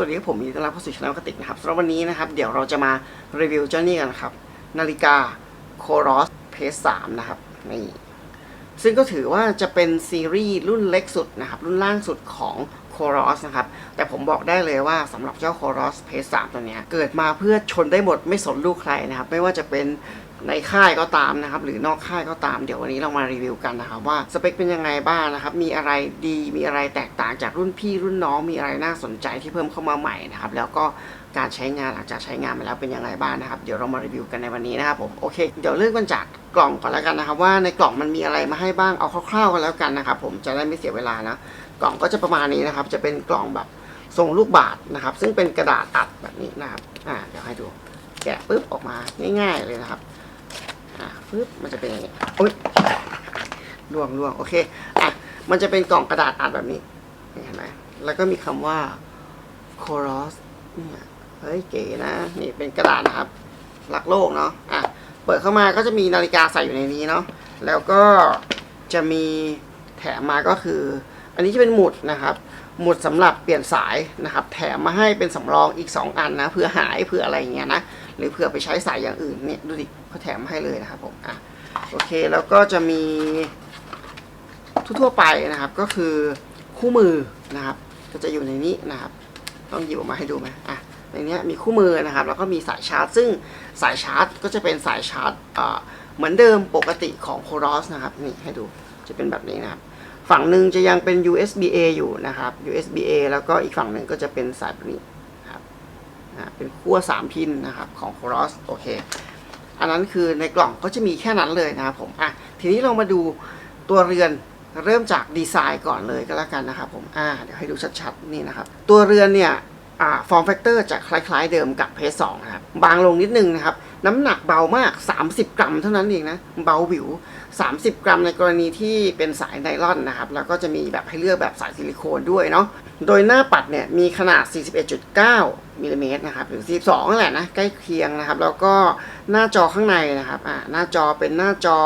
วัสดีครับผมยินดีต้อนรับเข้าสู่ช่องกติกนะครับสำหรับวันนี้นะครับเดี๋ยวเราจะมารีวิวเจ้านี่กันครับ นาฬิกา c o r o s Pace 3นะครับนี่ซึ่งก็ถือว่าจะเป็นซีรีส์รุ่นเล็กสุดนะครับ รุ่นล่างสุดของ c o r o s นะครับ แต่ผมบอกได้เลยว่าสำหรับเจ้า c o r o s Pace 3ตัวเนี้ยเกิดมาเพื่อชนได้หมดไม่สนลูกใครนะครับ ไม่ว่าจะเป็น ในค่ายก็ตามนะครับ หรือนอกค่ายก็ตามเดี๋ยววันนี้เรามารีวิวกันนะครับ ว่าสเปคเป็นยังไงบ้างนะครับ มีอะไรดีมีอะไรแตกต่างจากรุ่นพี่รุ่นน้องมีอะไรน่าสนใจที่เพิ่มเข้ามาใหม่นะครับ แล้วก็การใช้งานหลังจากใช้งานมาแล้วเป็นยังไงบ้างนะครับเดี๋ยวเรามารีวิวกันในวันนี้นะครับผมโอเคเดี๋ยวเริ่มกันจากกล่องก่อนแล้วกันนะครับ ว่าในกล่องมันมีอะไรมาให้บ้างเอาคร่าวๆกันแล้วกันนะครับ ผมจะได้ไม่เสียเวลานะกล่องก็จะประมาณนี้นะครับ จะเป็นกล่องแบบทรงลูกบาศก์นะครับ ซึ่งเป็นกระดาษอัดแบบนี้นะครับอ่าเดี๋ยวให้ดูแกะปุ๊บออกมาง่าย ๆเลยนะครับ อะปึ๊บมันจะเป็นอย่างนี้โอ้ยล่วงล่วงโอเคอะมันจะเป็นกล่องกระดาษอัดแบบนี้เห็นไหมแล้วก็มีคำว่า c o r o s เนี่ยเฮ้ยเก๋นะนี่เป็นกระดาษนะครับรักโลกเนาะอะเปิดเข้ามาก็จะมีนาฬิกาใส่อยู่ในนี้เนาะแล้วก็จะมีแถมมาก็คือ อันนี้จะเป็นหมุดนะครับ หมุดสำหรับเปลี่ยนสายนะครับ แถมมาให้เป็นสำรองอีก 2 อันนะเพื่อหายเพื่ออะไรเงี้ยนะ หรือเผื่อไปใช้สายอย่างอื่นเนี่ยดูดิเขาแถมให้เลยนะครับผมอะโอเคแล้วก็จะมีทั่วๆไปนะครับก็คือคู่มือนะครับ ก็จะอยู่ในนี้นะครับ ต้องหยิบออกมาให้ดูไหมอะในนี้มีคู่มือนะครับ แล้วก็มีสายชาร์จ ซึ่งสายชาร์จก็จะเป็นสายชาร์จอ่าเหมือนเดิมปกติของ c o r o s นะครับนี่ให้ดูจะเป็นแบบนี้นะครับ ฝั่งหนึ่งจะยังเป็น USB-A อยู่นะครับ USB-A แล้วก็อีกฝั่งหนึ่งก็จะเป็นสายแบบนี้ เป็นขั้ว3พินนะครับของ c o r o s โอเคอันนั้นคือในกล่องก็จะมีแค่นั้นเลยนะครับผมอะทีนี้เรามาดูตัวเรือนเริ่มจากดีไซน์ก่อนเลยก็แล้วกันนะครับผมอ่าเดี๋ยวให้ดูชัดๆนี่นะครับตัวเรือนเนี่ยอ่าฟอร์มแฟกเตอร์จะคล้ายๆเดิมกับเพส2นะครับบางลงนิดนึงนะครับ น้ำหนักเบามาก 30 กรัมเท่านั้นเองนะ เบาหวิว 30 กรัมในกรณีที่เป็นสายไนลอนนะครับ แล้วก็จะมีแบบให้เลือกแบบสายซิลิโคนด้วยเนาะ โดยหน้าปัดเนี่ยมีขนาด 41.9มิลลิเมตรนะครับ หรือ 42นั่นแหละนะ ใกล้เคียงนะครับ แล้วก็หน้าจอข้างในนะครับ อ่า หน้าจอเป็นหน้าจอ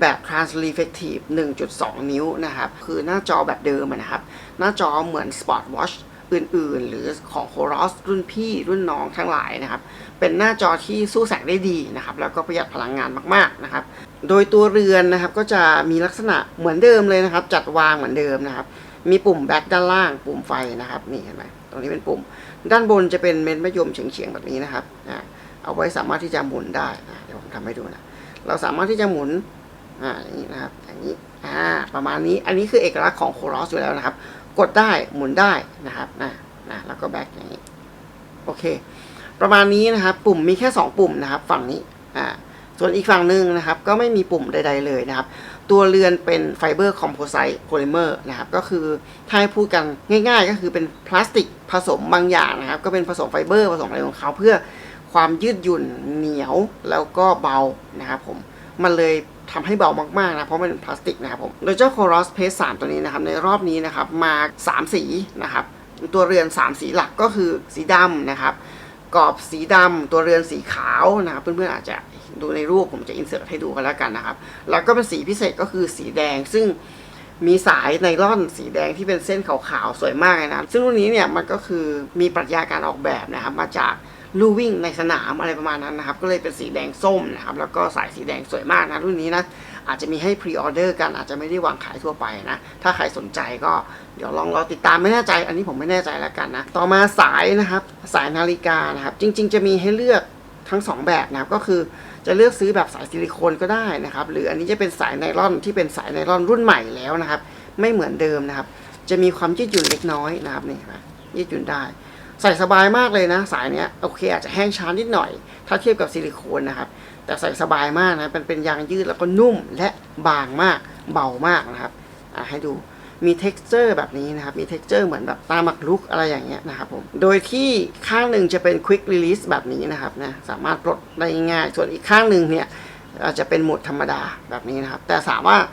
แบบ Transreflective 1.2 นิ้วนะครับ คือหน้าจอแบบเดิมนะครับ หน้าจอเหมือน Sport Watch อื่นๆ หรือของ c o r o s รุ่นพี่รุ่นน้องทั้งหลายนะครับ เป็นหน้าจอที่สู้แสงได้ดีนะครับ แล้วก็ประหยัดพลังงานมากๆนะครับ โดยตัวเรือนนะครับก็จะมีลักษณะเหมือนเดิมเลยนะครับ จัดวางเหมือนเดิมนะครับ มีปุ่มแบ็คด้านล่าง ปุ่มไฟนะครับนี่เห็นไหมตรงนี้เป็นปุ่ม ด้านบนจะเป็นเม็ดมะยมเฉียงๆแบบนี้นะครับเอาไว้สามารถที่จะหมุนได้อ่าเดี๋ยวผมทำให้ดูนะเราสามารถที่จะหมุนอ่าอย่างนี้นะครับอย่างนี้อ่าประมาณนี้อันนี้คือเอกลักษณ์ของโครอสอยู่แล้วนะครับ กดได้หมุนได้นะครับนะนะแล้วก็แบ็คอย่างนี้โอเค ประมาณนี้นะครับ ปุ่มมีแค่ 2 ปุ่มนะครับ ฝั่งนี้อ่าส่วนอีกฝั่งหนึ่งนะครับ ก็ไม่มีปุ่มใด ๆเลยนะครับ ตัวเรือนเป็นไฟเบอร์คอมโพไซต์โพลิเมอร์นะครับ ก็คือถ้าให้พูดกันง่าย ๆ ก็คือเป็นพลาสติกผสมบางอย่างนะครับ ก็เป็นผสมไฟเบอร์ผสมอะไรของเขาเพื่อความยืดหยุ่นเหนียวแล้วก็เบานะครับผมมันเลย ทำให้เบามากๆนะเพราะมันเป็นพลาสติกนะครับผมโดยเจ้า c o r o s Pace 3ตัวนี้นะครับในรอบนี้นะครับมา 3 สีนะครับตัวเรือน 3 สีหลักก็คือสีดำนะครับกรอบสีดำตัวเรือนสีขาวนะครับเพื่อนๆอาจจะดูในรูปผมจะอินเสิร์ตให้ดูกันแล้วกันนะครับ แล้วก็เป็นสีพิเศษก็คือสีแดงซึ่งมีสายไนล่อนสีแดงที่เป็นเส้นขาวๆสวยมากเลยนะซึ่งรุ่นนี้เนี่ยมันก็คือมีปรัชญาการออกแบบนะครับมาจาก ลู่วิ่งในสนามอะไรประมาณนั้นนะครับ ก็เลยเป็นสีแดงส้มนะครับ แล้วก็สายสีแดงสวยมากนะรุ่นนี้นะ อาจจะมีให้พรีออเดอร์กันอาจจะไม่ได้วางขายทั่วไปนะ ถ้าใครสนใจก็เดี๋ยวลองรอติดตามไม่แน่ใจ อันนี้ผมไม่แน่ใจแล้วกันนะ ต่อมาสายนะครับ สายนาฬิกานะครับ จริง ๆ จะมีให้เลือกทั้ง 2 แบบนะครับ ก็คือจะเลือกซื้อแบบสายซิลิโคนก็ได้นะครับ หรืออันนี้จะเป็นสายไนล่อนที่เป็นสายไนล่อนรุ่นใหม่แล้วนะครับ ไม่เหมือนเดิมนะครับ จะมีความยืดหยุ่นเล็กน้อยนะครับนี่นไหมยืดหยุ่นได้ ใส่สบายมากเลยนะ สายเนี้ยโอเคอาจจะแห้งช้านิดหน่อย ถ้าเทียบกับซิลิโคนนะครับ แต่ใส่สบายมากนะมันเป็นยางยืดแล้วก็นุ่มและบางมากเบามากนะครับอะให้ดูมี t e x t อร์แบบนี้นะครับ มี t e x t อร์เหมือนแบบตาหมักลุกอะไรอย่างเงี้ยนะครับผม โดยที่ข้างหนึ่งจะเป็น quick release แบบนี้นะครับนะ สามารถปลดได้ง่าย ส่วนอีกข้างหนึ่งเนี่ยอาจจะเป็นโหมดธรรมดาแบบนี้นะครับ แต่สามารถ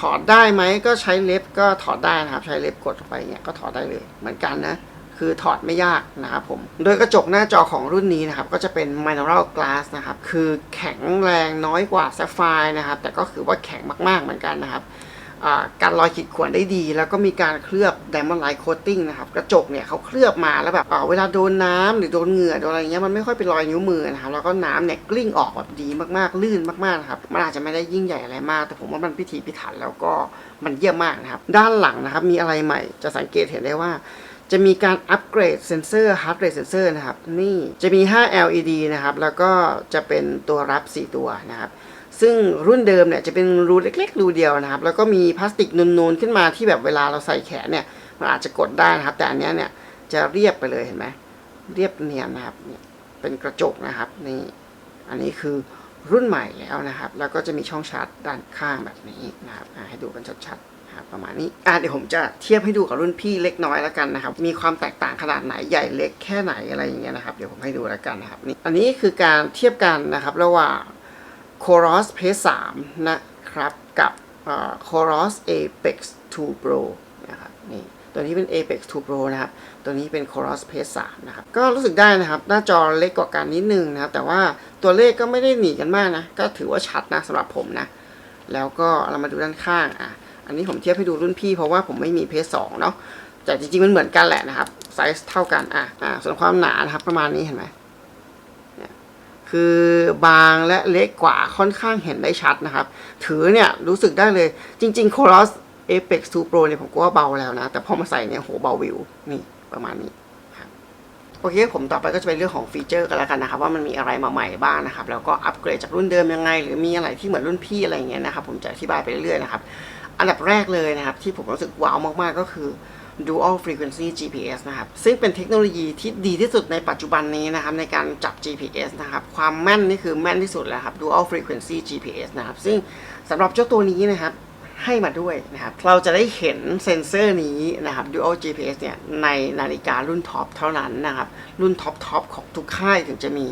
ถอดได้ไหมก็ใช้เล็บก็ถอดได้นะครับ ใช้เล็บกดเข้าไปเนี่ยก็ถอดได้เลยเหมือนกันนะ คือถอดไม่ยากนะครับผม โดยกระจกหน้าจอของรุ่นนี้นะครับ ก็จะเป็น mineral glass นะครับ คือแข็งแรงน้อยกว่า sapphire นะครับ แต่ก็คือว่าแข็งมากๆเหมือนกันนะครับการรอยขีดข่วนได้ดี แล้วก็มีการเคลือบ Diamond Light Coating นะครับ กระจกเนี่ยเขาเคลือบมาแล้วแบบเวลาโดนน้ำหรือโดนเหงื่อโดนอะไรเงี้ยมันไม่ค่อยเป็นรอยนิ้วมือนะครับ แล้วก็น้ำเนี่ยกลิ้งออกแบบดีมากๆลื่นมากๆนะครับ มันอาจจะไม่ได้ยิ่งใหญ่อะไรมาก แต่ผมว่ามันพิถีพิถันแล้วก็มันเยี่ยมมากนะครับ ด้านหลังนะครับมีอะไรใหม่จะสังเกตเห็นได้ว่า จะมีการอัปเกรดเซนเซอร์ heart rate sensor นะครับ นี่จะมี 5 LED นะครับ แล้วก็จะเป็นตัวรับ 4 ตัวนะครับซึ่งรุ่นเดิมเนี่ยจะเป็นรูเล็กๆ รูเดียวนะครับ แล้วก็มีพลาสติกนูนๆ ขึ้นมาที่แบบเวลาเราใส่แขนเนี่ยมันอาจจะกดได้นะครับ แต่อันนี้เนี่ยจะเรียบไปเลยเห็นไหมเรียบเนียนนะครับเป็นกระจกนะครับนี่อันนี้คือรุ่นใหม่แล้วนะครับ แล้วก็จะมีช่องชาร์จด้านข้างแบบนี้นะครับให้ดูกันชัดๆ นะครับประมาณนี้อะเดี๋ยวผมจะเทียบให้ดูกับรุ่นพี่เล็กน้อยแล้วกันนะครับ มีความแตกต่างขนาดไหนใหญ่เล็กแค่ไหนอะไรอย่างเงี้ยนะครับ เดี๋ยวผมให้ดูแล้วกันนะครับนี่อันนี้คือการเทียบกันนะครับระหว่าง c o r o s p a c e 3นะครับกับ c o r o s Apex 2 Pro นะครับนี่ตัวนี้เป็น Apex 2 Pro นะครับ ตัวนี้เป็น c o r o s Pace 3นะครับ ก็รู้สึกได้นะครับ หน้าจอเล็กกว่ากันนิดนึงนะครับ แต่ว่าตัวเลขก็ไม่ได้หนีกันมากนะ ก็ถือว่าชัดนะสำหรับผมนะ แล้วก็เรามาดูด้านข้างอะ อันนี้ผมเทียบให้ดูรุ่นพี่เพราะว่าผมไม่มีเพจ2เนาะแต่จริงๆมันเหมือนกันแหละนะครับไซส์เท่ากันอะอะส่วนความหนานะครับประมาณนี้เห็นไหมเนี่ยคือบางและเล็กกว่าค่อนข้างเห็นได้ชัดนะครับ ถือเนี่ยรู้สึกได้เลยจริงๆ c o r o s Apex 2 Pro เนี่ยผมก็ว่าเบาแล้วนะ แต่พอมาใส่เนี่ยโหเบาวิวนี่ประมาณนี้โอเคผมต่อไปก็จะเป็นเรื่องของฟีเจอร์กันแล้วกันนะครับ ว่ามันมีอะไรมาใหม่บ้างนะครับ แล้วก็อัปเกรดจากรุ่นเดิมยังไง หรือมีอะไรที่เหมือนรุ่นพี่อะไรเงี้ยนะครับ ผมจะอธิบายไปเรื่อยๆนะครับ อันดับแรกเลยนะครับ ที่ผมรู้สึกว้าวมากๆก็คือ Dual Frequency GPS นะครับ ซึ่งเป็นเทคโนโลยีที่ดีที่สุดในปัจจุบันนี้นะครับ ในการจับ GPS นะครับ ความแม่นนี่คือแม่นที่สุดแล้วครับ Dual Frequency GPS นะครับ ซึ่งสำหรับเจ้าตัวนี้นะครับให้มาด้วยนะครับ เราจะได้เห็นเซ็นเซอร์นี้นะครับ Dual GPS เนี่ยในนาฬิการุ่นท็อปเท่านั้นนะครับ รุ่นท็อปทอปของทุกค่ายถึงจะมี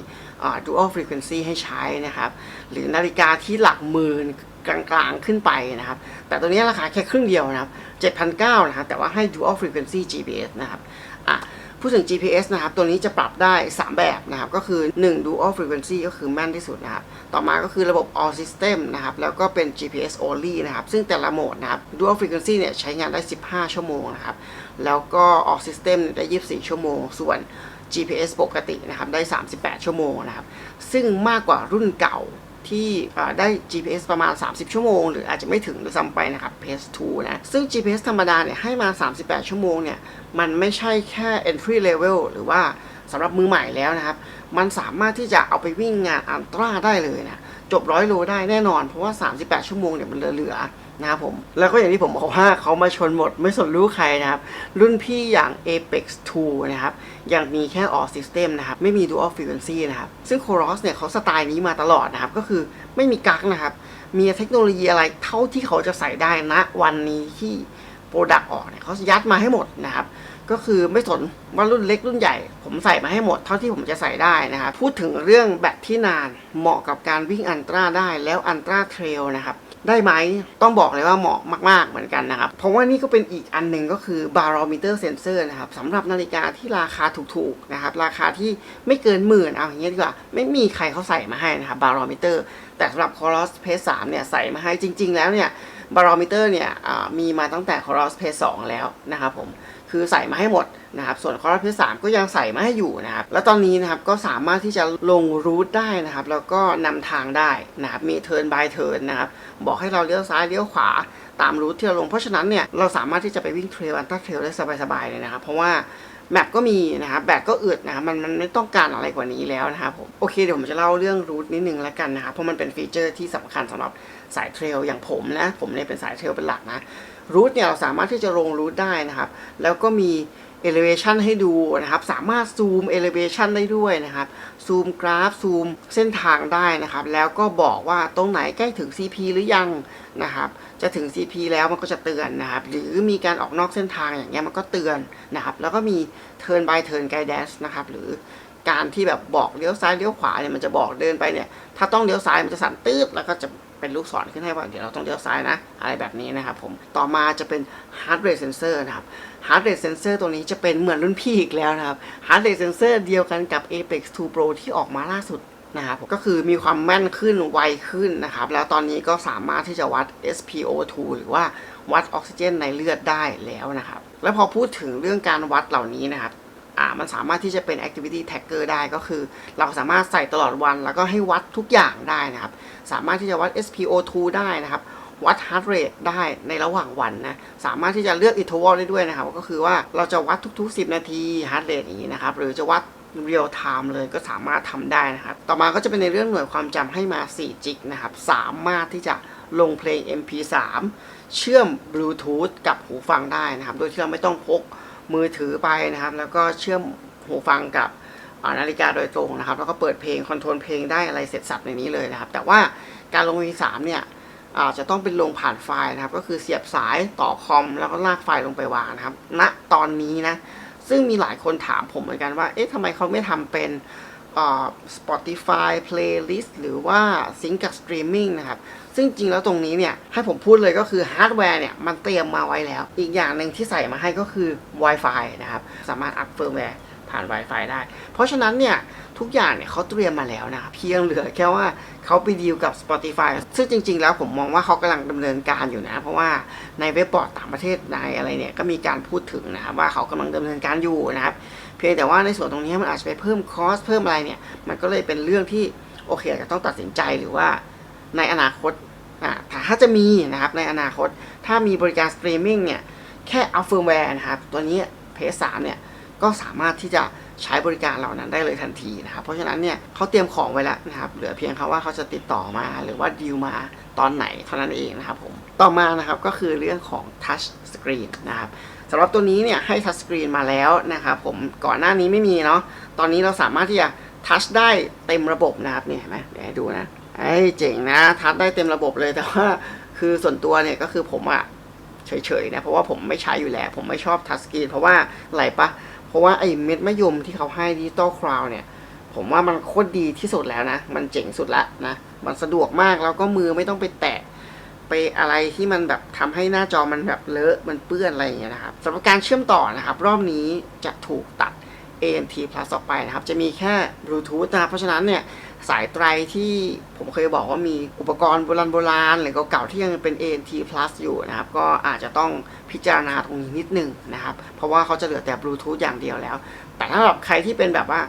Dual Frequency ให้ใช้นะครับ หรือนาฬิกาที่หลักหมื่น กลางๆขึ้นไปนะครับ แต่ตัวนี้ราคาแค่ครึ่งเดียวนะครับ7,900นะครับ แต่ว่าให้ Dual Frequency GPS นะครับอะพูดถึง GPS นะครับ ตัวนี้จะปรับได้ 3 แบบนะครับ ก็คือ 1 Dual Frequency ก็คือแม่นที่สุดนะครับ ต่อมาก็คือระบบ All System นะครับ แล้วก็เป็น GPS only นะครับ ซึ่งแต่ละโหมดนะครับ Dual Frequency เนี่ยใช้งานได้ 15 ชั่วโมงนะครับ แล้วก็ All System ได้ 24 ชั่วโมง ส่วน GPS ปกตินะครับ ได้ 38 ชั่วโมงนะครับ ซึ่งมากกว่ารุ่นเก่า ที่ได้ GPS ประมาณ 30 ชั่วโมง หรืออาจจะไม่ถึงหรือซ้ำไปนะครับ PS 2นะ ซึ่ง GPS ธรรมดาเนี่ยให้มา 38 ชั่วโมงเนี่ย มันไม่ใช่แค่ entry level หรือว่าสำหรับมือใหม่แล้วนะครับ มันสามารถที่จะเอาไปวิ่งงานอัลตร้าได้เลยนะ จบร้อยโลได้แน่นอน เพราะว่า 38 ชั่วโมงเนี่ยมันเหลือ นะครับผม แล้วก็อย่างที่ผมบอกว่าเขามาชนหมดไม่สนรู้ใครนะครับ รุ่นพี่อย่าง Apex 2 นะครับ ยังมีแค่ All System นะครับ ไม่มี Dual Frequency นะครับ ซึ่ง Coros เนี่ยเขาสไตล์นี้มาตลอดนะครับ ก็คือไม่มีกักนะครับ มีเทคโนโลยีอะไรเท่าที่เขาจะใส่ได้ณวันนี้ที่โปรดักต์ออกเนี่ยเขายัดมาให้หมดนะครับ ก็คือไม่สนว่ารุ่นเล็กรุ่นใหญ่ ผมใส่มาให้หมดเท่าที่ผมจะใส่ได้นะครับ พูดถึงเรื่องแบตที่นานเหมาะกับการวิ่งอันตราได้แล้วอันตราเทรลนะครับ ได้ไหมต้องบอกเลยว่าเหมาะมาก ๆ เหมือนกันนะครับ เพราะว่านี่ก็เป็นอีกอันหนึ่งก็คือ barometer sensor นะครับสำหรับนาฬิกาที่ราคาถูกๆนะครับ ราคาที่ไม่เกินหมื่นเอาอย่างเงี้ยดีกว่า ไม่มีใครเขาใส่มาให้นะครับ barometer แต่สำหรับ Coros Pace 3เนี่ยใส่มาให้จริง ๆ แล้วเนี่ย barometer เนี่ยมีมาตั้งแต่ Coros Pace 2แล้วนะครับผม คือใส่มาให้หมดนะครับ ส่วนคอร์สเพสามก็ยังใส่มาให้อยู่นะครับ แล้วตอนนี้นะครับก็สามารถที่จะลงรูทได้นะครับ แล้วก็นำทางได้นะครับ มีเทิร์นบายเทิร์นนะครับ บอกให้เราเลี้ยวซ้ายเลี้ยวขวาตามรูทที่เราลง เพราะฉะนั้นเนี่ยเราสามารถที่จะไปวิ่งเทรลอันตราเทรลได้สบายๆเลยนะครับ เพราะว่าแมปก็มีนะครับแบตก็อึดนะครับมันมันไม่ต้องการอะไรกว่านี้แล้วนะครับผมโอเคเดี๋ยวผมจะเล่าเรื่องรูทนิดนึงแล้วกันนะครับเพราะมันเป็นฟีเจอร์ที่สำคัญสำหรับสายเทรลอย่างผมนะผมเนี่ยเป็นสายเทรลเป็นหลักนะรูทเนี่ยเราสามารถที่จะลงรูทได้นะครับ แล้วก็มี elevation ให้ดูนะครับ สามารถซูม elevation ได้ด้วยนะครับ ซูมกราฟ ซูมเส้นทางได้นะครับ แล้วก็บอกว่าตรงไหนใกล้ถึง CP หรือยังนะครับ จะถึง CP แล้วมันก็จะเตือนนะครับ หรือมีการออกนอกเส้นทางอย่างเงี้ยมันก็เตือนนะครับ แล้วก็มี turn by turn guidance นะครับ หรือการที่แบบบอกเลี้ยวซ้ายเลี้ยวขวาเนี่ยมันจะบอกเดินไปเนี่ย ถ้าต้องเลี้ยวซ้ายมันจะสั่นตืดแล้วก็จะ เป็นลูกศรขึ้นให้ว่าเดี๋ยวเราต้องเลี้ยวซ้ายนะ อะไรแบบนี้นะครับผมต่อมาจะเป็น heart rate sensor นะครับ heart rate sensor ตัวนี้จะเป็นเหมือนรุ่นพี่อีกแล้วนะครับ heart rate sensor เดียวกันกับ Apex 2 Pro ที่ออกมาล่าสุดนะครับก็คือมีความแม่นขึ้นไวขึ้นนะครับ แล้วตอนนี้ก็สามารถที่จะวัด SpO2 หรือว่าวัดออกซิเจนในเลือดได้แล้วนะครับ แล้วพอพูดถึงเรื่องการวัดเหล่านี้นะครับ อ่ามันสามารถที่จะเป็น activity tracker ได้ก็คือ เราสามารถใส่ตลอดวัน แล้วก็ให้วัดทุกอย่างได้นะครับ สามารถที่จะวัด SpO2 ได้นะครับ วัด heart rate ได้ในระหว่างวันนะ สามารถที่จะเลือก interval ได้ด้วยนะครับ ก็คือว่าเราจะวัดทุก ๆ 10 นาที heart rate อย่างนี้นะครับ หรือจะวัด real time เลยก็สามารถทำได้นะครับ ต่อมาก็จะเป็นในเรื่องหน่วยความจำให้มา 4 จิกนะครับ สามารถที่จะลงเพลง MP3 เชื่อมบลูทูธกับหูฟังได้นะครับ โดยที่เราไม่ต้องพก มือถือไปนะครับ แล้วก็เชื่อมหูฟังกับนาฬิกาโดยตรงนะครับ แล้วก็เปิดเพลงคอนโทรลเพลงได้อะไรเสร็จสับในนี้เลยนะครับ แต่ว่าการลง MP3 เนี่ยอาจจะต้องเป็นลงผ่านไฟล์นะครับ ก็คือเสียบสายต่อคอม แล้วก็ลากไฟล์ลงไปวางนะครับณตอนนี้นะ ซึ่งมีหลายคนถามผมเหมือนกันว่า เอ๊ะทำไมเขาไม่ทำเป็น Spotify playlist หรือว่าซิงกับสตรีมมิ่งนะครับ ซึ่งจริงแล้วตรงนี้เนี่ยให้ผมพูดเลยก็คือฮาร์ดแวร์เนี่ยมันเตรียมมาไว้แล้ว อีกอย่างหนึ่งที่ใส่มาให้ก็คือ Wi-Fi นะครับ สามารถอัพเฟิร์มแวร์ผ่าน Wi-Fi ได้ เพราะฉะนั้นเนี่ยทุกอย่างเนี่ยเขาเตรียมมาแล้วนะเพียงเหลือแค่ว่าเขาไปดีลกับ Spotify ซึ่งจริง ๆ แล้วผมมองว่าเขากำลังดำเนินการอยู่นะ เพราะว่าในเว็บบอร์ดต่างประเทศในอะไรเนี่ยก็มีการพูดถึงนะครับว่าเขากำลังดำเนินการอยู่นะครับเพียงแต่ว่าในส่วนตรงนี้มันอาจจะไปเพิ่มคอสเพิ่มอะไรเนี่ยมันก็เลยเป็นเรื่องที่โอเคอาจจะต้องตัดสินใจหรือว่าในอนาคต ถ้าจะมีนะครับในอนาคต ถ้ามีบริการสตรีมมิ่งเนี่ยแค่เอาเฟิร์มแวร์นะครับตัวนี้เพสามเนี่ยก็สามารถที่จะใช้บริการเหล่านั้นได้เลยทันทีนะครับ เพราะฉะนั้นเนี่ยเขาเตรียมของไว้แล้วนะครับ เหลือเพียงเขาว่าเขาจะติดต่อมาหรือว่าดีลมาตอนไหนเท่านั้นเองนะครับผม ต่อมานะครับก็คือเรื่องของ Touch Screen นะครับสำหรับตัวนี้เนี่ยให้ Touch Screen มาแล้วนะครับผมก่อนหน้านี้ไม่มีเนาะตอนนี้เราสามารถที่จะ Touch ได้เต็มระบบนะครับนี่เห็นไหมเดี๋ยวให้ดูนะ ไอ้เจ๋งนะทัชได้เต็มระบบเลยแต่ว่าคือส่วนตัวเนี่ยก็คือผมอะเฉยๆนะเพราะว่าผมไม่ใช้อยู่แล้ว ผมไม่ชอบทัชสกรีนเพราะว่าอะไรปะเพราะว่าไอ้เม็ดมะยมที่เขาให้ดิจิตอลคราวเนี่ย ผมว่ามันโคตรดีที่สุดแล้วนะ มันเจ๋งสุดละนะ มันสะดวกมากแล้วก็มือไม่ต้องไปแตะไปอะไรที่มันแบบทำให้หน้าจอมันแบบเลอะมันเปื้อนอะไรอย่างเงี้ยนะครับสำหรับการเชื่อมต่อนะครับ รอบนี้จะถูกตัด ANT plus ออกไปนะครับ จะมีแค่บลูทูธนะครับเพราะฉะนั้นเนี่ย สายไตรที่ผมเคยบอกว่ามีอุปกรณ์โบราณโบราณหรือเก่าๆที่ยังเป็น ANT plus อยู่นะครับ ก็อาจจะต้องพิจารณาตรงนี้นิดนึงนะครับ เพราะว่าเขาจะเหลือแต่บลูทูธอย่างเดียวแล้ว แต่ถ้าแบบใครที่เป็นแบบว่า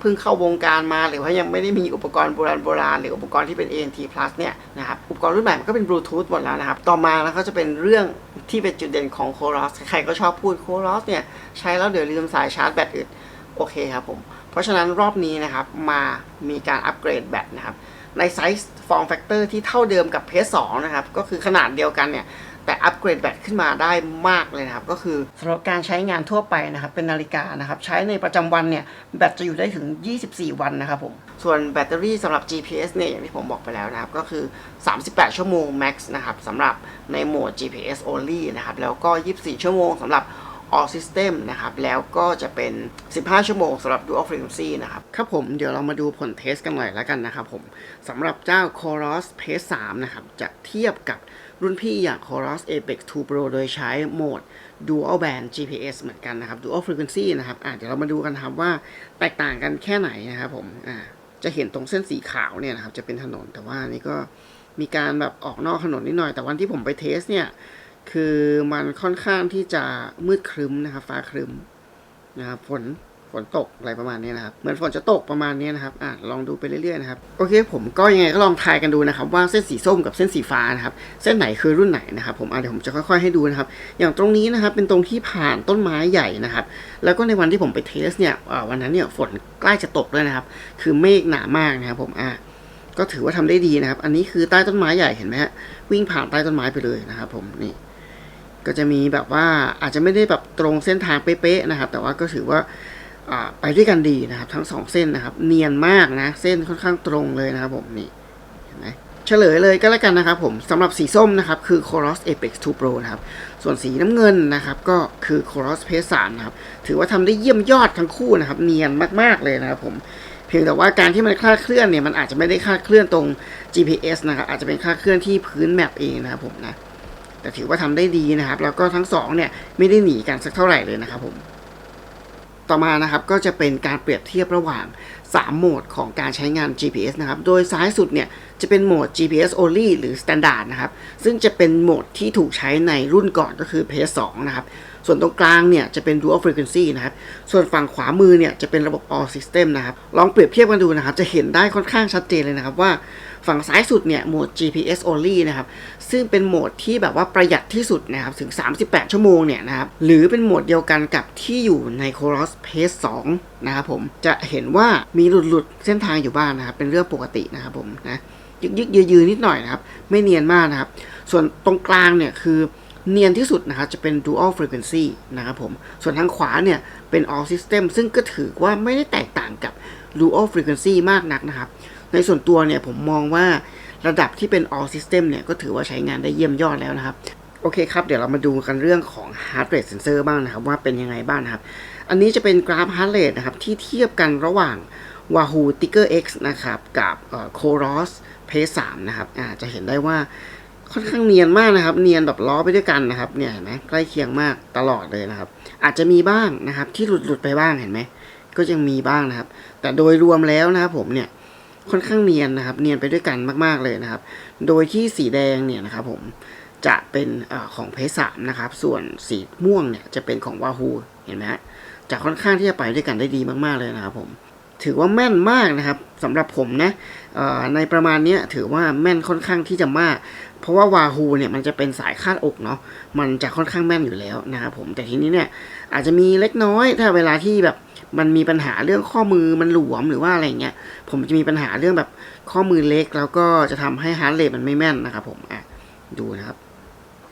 เพิ่งเข้าวงการมาหรือว่ายังไม่ได้มีอุปกรณ์โบราณโบราณหรืออุปกรณ์ที่เป็น ANT plus เนี่ยนะครับอุปกรณ์รุ่นใหม่มันก็เป็นบลูทูธหมดแล้วนะครับ ต่อมาแล้วก็จะเป็นเรื่องที่เป็นจุดเด่นของโคลอสใครก็ชอบพูดโคลอสเนี่ยใช้แล้วเดี๋ยวลืมสายชาร์จแบตอึดโอเคครับผม เพราะฉะนั้นรอบนี้นะครับมามีการอัปเกรดแบตนะครับ ในไซส์ฟอร์มแฟกเตอร์ที่เท่าเดิมกับเพสสนะครับ ก็คือขนาดเดียวกันเนี่ยแต่อัปเกรดแบตขึ้นมาได้มากเลยนะครับ ก็คือสำหรับการใช้งานทั่วไปนะครับ เป็นนาฬิกานะครับ ใช้ในประจำวันเนี่ยแบตจะอยู่ได้ถึง 24 วันนะครับผม ส่วนแบตเตอรี่สำหรับ GPS เนี่ยอย่างที่ผมบอกไปแล้วนะครับ ก็คือ 38 ชั่วโมง max นะครับสำหรับในโหมด GPS only นะครับ แล้วก็ 24 ชั่วโมงสำหรับ all system นะครับ แล้วก็จะเป็น 15 ชั่วโมงสำหรับ dual frequency นะครับ ครับผมเดี๋ยวเรามาดูผลเทสกันหน่อยแล้วกันนะครับผมสำหรับเจ้า Coros Pace 3นะครับ จะเทียบกับรุ่นพี่อย่าง Coros Apex 2 Pro โดยใช้โหมด dual band GPS เหมือนกันนะครับ dual frequency นะครับอะเดี๋ยวเรามาดูกันครับว่าแตกต่างกันแค่ไหนนะครับผมอ่าจะเห็นตรงเส้นสีขาวเนี่ยนะครับจะเป็นถนนแต่ว่านี่ก็มีการแบบออกนอกถนนนิดหน่อย แต่วันที่ผมไปเทสเนี่ย คือมันค่อนข้างที่จะมืดครึ้มนะครับฟ้าครึ้มนะครับฝนฝนตกอะไรประมาณนี้นะครับ เหมือนฝนจะตกประมาณนี้นะครับอะลองดูไปเรื่อยๆนะครับ โอเค ผมก็ยังไงก็ลองทายกันดูนะครับ ว่าเส้นสีส้มกับเส้นสีฟ้านะครับ เส้นไหนคือรุ่นไหนนะครับผมอะเดี๋ยวผมจะค่อยๆให้ดูนะครับ อย่างตรงนี้นะครับเป็นตรงที่ผ่านต้นไม้ใหญ่นะครับ แล้วก็ในวันที่ผมไปเทสเนี่ยวันนั้นเนี่ยฝนใกล้จะตกเลยนะครับ คือเมฆหนามากนะครับ ผมอะก็ถือว่าทำได้ดีนะครับ อันนี้คือใต้ต้นไม้ใหญ่เห็นไหมฮะวิ่งผ่านใต้ต้นไม้ไปเลยนะครับ ผมนี่ ก็จะมีแบบว่าอาจจะไม่ได้แบบตรงเส้นทางเป๊ะๆนะครับ แต่ว่าก็ถือว่าไปด้วยกันดีนะครับ ทั้งสองเส้นนะครับ เนียนมากนะ เส้นค่อนข้างตรงเลยนะครับผมนี่เห็นไหมเฉลยเลยก็แล้วกันนะครับผมสำหรับสีส้มนะครับคือ Coros Apex 2 Pro นะครับ ส่วนสีน้ำเงินนะครับก็คือ Coros Pace 3นะครับ ถือว่าทำได้เยี่ยมยอดทั้งคู่นะครับ เนียนมากๆเลยนะครับผม เพียงแต่ว่าการที่มันคลาดเคลื่อนเนี่ย มันอาจจะไม่ได้คลาดเคลื่อนตรง GPS นะครับ อาจจะเป็นคลาดเคลื่อนที่พื้นแมปเองนะครับผมนะ แต่ถือว่าทำได้ดีนะครับ แล้วก็ทั้งสองเนี่ยไม่ได้หนีกันสักเท่าไหร่เลยนะครับผมต่อมานะครับก็จะเป็นการเปรียบเทียบระหว่าง 3 โหมดของการใช้งาน GPS นะครับ โดยซ้ายสุดเนี่ยจะเป็นโหมด GPS only หรือ standard นะครับ ซึ่งจะเป็นโหมดที่ถูกใช้ในรุ่นก่อนก็คือ PS2 นะครับ ส่วนตรงกลางเนี่ยจะเป็น dual frequency นะครับ ส่วนฝั่งขวามือเนี่ยจะเป็นระบบ all system นะครับ ลองเปรียบเทียบกันดูนะครับ จะเห็นได้ค่อนข้างชัดเจนเลยนะครับว่าฝั่งซ้ายสุดเนี่ยโหมด GPS only นะครับ ซึ่งเป็นโหมดที่แบบว่าประหยัดที่สุดนะครับถึง 38 ชั่วโมงเนี่ยนะครับ หรือเป็นโหมดเดียวกันกับที่อยู่ใน Coros Pace 2นะครับผม จะเห็นว่ามีหลุดๆเส้นทางอยู่บ้างนะครับ เป็นเรื่องปกตินะครับผมนะ ยึกยึกยือยือนิดหน่อยนะครับ ไม่เนียนมากนะครับ ส่วนตรงกลางเนี่ยคือ เนียนที่สุดนะครับจะเป็น dual frequency นะครับผม ส่วนทางขวาเนี่ยเป็น all system ซึ่งก็ถือว่าไม่ได้แตกต่างกับ dual frequency มากนักนะครับ ในส่วนตัวเนี่ยผมมองว่าระดับที่เป็น all system เนี่ยก็ถือว่าใช้งานได้เยี่ยมยอดแล้วนะครับ โอเคครับ เดี๋ยวเรามาดูกันเรื่องของ heart rate sensor บ้างนะครับ ว่าเป็นยังไงบ้างครับ อันนี้จะเป็นกราฟ heart rate นะครับที่เทียบกันระหว่าง Wahoo Tiger X นะครับกับ Coros Pace 3นะครับจะเห็นได้ว่า ค่อนข้างเนียนมากนะครับ เนียนแบบล้อไปด้วยกันนะครับ เนี่ยเห็นไหมใกล้เคียงมากตลอดเลยนะครับ อาจจะมีบ้างนะครับ ที่หลุดหลุดไปบ้างเห็นไหมก็ยังมีบ้างนะครับ แต่โดยรวมแล้วนะครับผมเนี่ยค่อนข้างเนียนนะครับ เนียนไปด้วยกันมาก ๆเลยนะครับ โดยที่สีแดงเนี่ยนะครับผมจะเป็นอของเพสามนะครับ ส่วนสีม่วงเนี่ยจะเป็นของวาฮูเห็นไหมฮะจะค่อนข้างที่จะไปด้วยกันได้ดีมากๆเลยนะครับผมถือว่าแม่นมากนะครับสำหรับผมนะในประมาณนี้ถือว่าแม่นค่อนข้างที่จะมาก เพราะว่าวาฮูเนี่ยมันจะเป็นสายคาดอกเนาะมันจะค่อนข้างแม่นอยู่แล้วนะครับผมแต่ทีนี้เนี่ยอาจจะมีเล็กน้อยถ้าเวลาที่แบบมันมีปัญหาเรื่องข้อมือมันหลวมหรือว่าอะไรเงี้ยผมจะมีปัญหาเรื่องแบบข้อมือเล็ก แล้วก็จะทำให้ฮาร์ดเรทมันไม่แม่นนะครับผมอะดูนะครับ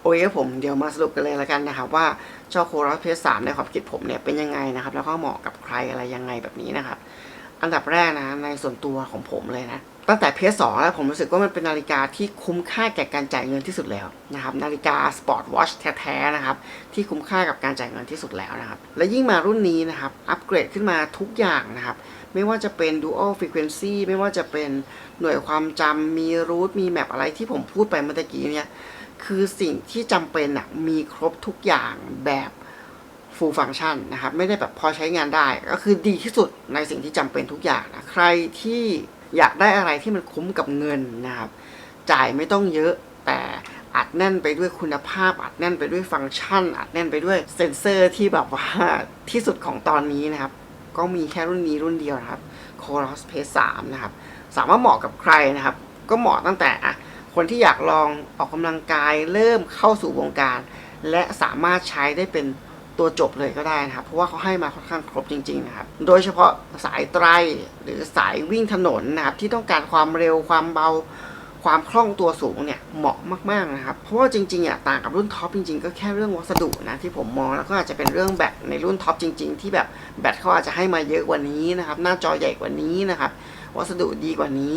โอเคผมเดี๋ยวมาสรุปกันเลยละกันนะครับว่าเจ้าโคราเพสสามในความคิดผมเนี่ยเป็นยังไงนะครับ แล้วก็เหมาะกับใครอะไรยังไงแบบนี้นะครับ อันดับแรกนะในส่วนตัวของผมเลยนะ ตั้งแต่เพสสองแล้วผมรู้สึกว่ามันเป็นนาฬิกาที่คุ้มค่าแก่การจ่ายเงินที่สุดแล้วนะครับนาฬิกาสปอร์ตวอชแท้ๆนะครับที่คุ้มค่ากับการจ่ายเงินที่สุดแล้วนะครับและยิ่งมารุ่นนี้นะครับอัปเกรดขึ้นมาทุกอย่างนะครับไม่ว่าจะเป็น dual frequency ไม่ว่าจะเป็นหน่วยความจำมีรูทมีแมปอะไรที่ผมพูดไปเมื่อกี้เนี่ยคือสิ่งที่จำเป็นอะมีครบทุกอย่างแบบ full function นะครับไม่ได้แบบพอใช้งานได้ ก็คือดีที่สุดในสิ่งที่จำเป็นทุกอย่างนะใครที่ อยากได้อะไรที่มันคุ้มกับเงินนะครับ จ่ายไม่ต้องเยอะแต่อัดแน่นไปด้วยคุณภาพ อัดแน่นไปด้วยฟังก์ชัน อัดแน่นไปด้วยเซ็นเซอร์ที่แบบว่าที่สุดของตอนนี้นะครับ ก็มีแค่รุ่นนี้รุ่นเดียวนะครับ Coros Pace 3นะครับ สามารถเหมาะกับใครนะครับ ก็เหมาะตั้งแต่อะคนที่อยากลองออกกำลังกายเริ่มเข้าสู่วงการ และสามารถใช้ได้เป็น ตัวจบเลยก็ได้นะครับ เพราะว่าเขาให้มาค่อนข้างครบจริง ๆ นะครับ โดยเฉพาะสายไตรหรือสายวิ่งถนนนะครับ ที่ต้องการความเร็วความเบาความคล่องตัวสูงเนี่ยเหมาะมากๆนะครับ เพราะว่าจริงๆอะต่างกับรุ่นท็อปจริงๆ ก็แค่เรื่องวัสดุนะที่ผมมองแล้วก็อาจจะเป็นเรื่องแบตในรุ่นท็อปจริง ๆ ที่แบบแบตเขาอาจจะให้มาเยอะกว่านี้นะครับ หน้าจอใหญ่กว่านี้นะครับ วัสดุดีกว่านี้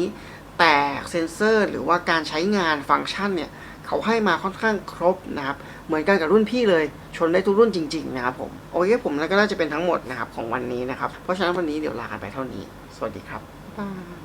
แต่เซ็นเซอร์หรือว่าการใช้งานฟังก์ชันเนี่ย เขาให้มาค่อนข้างครบนะครับ เหมือนกันกับรุ่นพี่เลย ชนได้ทุกรุ่นจริง ๆ นะครับผมโอเคผมแล้วก็น่าจะเป็นทั้งหมดนะครับของวันนี้นะครับ เพราะฉะนั้นวันนี้เดี๋ยวลากันไปเท่านี้ สวัสดีครับบ๊ายบาย